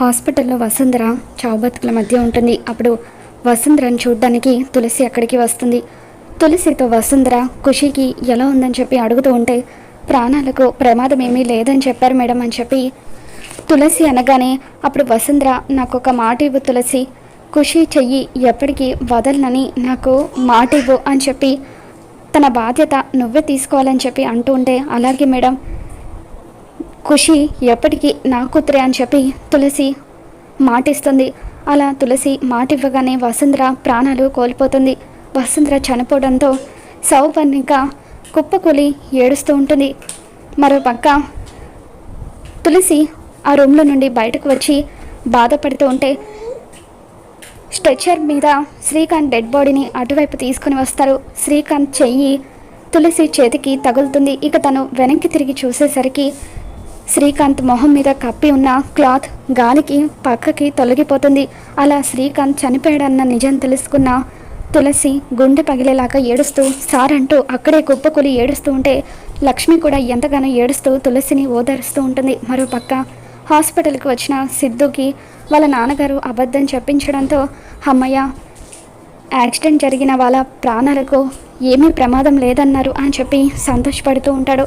హాస్పిటల్లో వసుంధర చావుబతుకుల మధ్య ఉంటుంది. అప్పుడు వసుంధరను చూడ్డానికి తులసి అక్కడికి వస్తుంది. తులసితో వసుంధర ఖుషికి ఎలా ఉందని చెప్పి అడుగుతూ ఉంటే ప్రాణాలకు ప్రమాదం ఏమీ లేదని చెప్పారు మేడం అని చెప్పి తులసి అనగానే అప్పుడు వసుంధర నాకు ఒక మాట ఇవ్వు తులసి. ఖుషి చెయ్యి ఎప్పటికీ వదలనని నాకు మాట ఇవ్వు అని చెప్పి తన బాధ్యత నువ్వే తీసుకోవాలని చెప్పి అంటూ ఉంటే అలాగే మేడం. ఖుషి ఎప్పటికీ నా కూతురే అని చెప్పి తులసి మాటిస్తుంది. అలా తులసి మాట ఇవ్వగానే వసుంధర ప్రాణాలు కోల్పోతుంది. వసుంధర చనిపోవడంతో సౌపర్ణిక కుప్పకూలి ఏడుస్తూ ఉంటుంది. మరో పక్క తులసి ఆ రూమ్లో నుండి బయటకు వచ్చి బాధపడుతూ ఉంటే స్ట్రెచర్ మీద శ్రీకాంత్ డెడ్ బాడీని అటువైపు తీసుకుని వస్తారు. శ్రీకాంత్ చెయ్యి తులసి చేతికి తగులుతుంది. ఇక తను వెనక్కి తిరిగి చూసేసరికి శ్రీకాంత్ మొహం మీద కప్పి ఉన్న క్లాత్ గాలికి పక్కకి తొలగిపోతుంది. అలా శ్రీకాంత్ చనిపోయాడన్న నిజం తెలుసుకున్న తులసి గుండె పగిలేలాగా ఏడుస్తూ సార్ అంటూ అక్కడే కుప్పకూలి ఏడుస్తూ ఉంటే లక్ష్మి కూడా ఎంతగానో ఏడుస్తూ తులసిని ఓదారుస్తూ ఉంటుంది. మరో పక్క హాస్పిటల్కి వచ్చిన సిద్ధుకి వాళ్ళ నాన్నగారు అబద్ధం చెప్పించడంతో అమ్మయ్య యాక్సిడెంట్ జరిగిన వాళ్ళ ప్రాణాలకు ఏమీ ప్రమాదం లేదన్నారు అని చెప్పి సంతోషపడుతూ ఉంటాడు.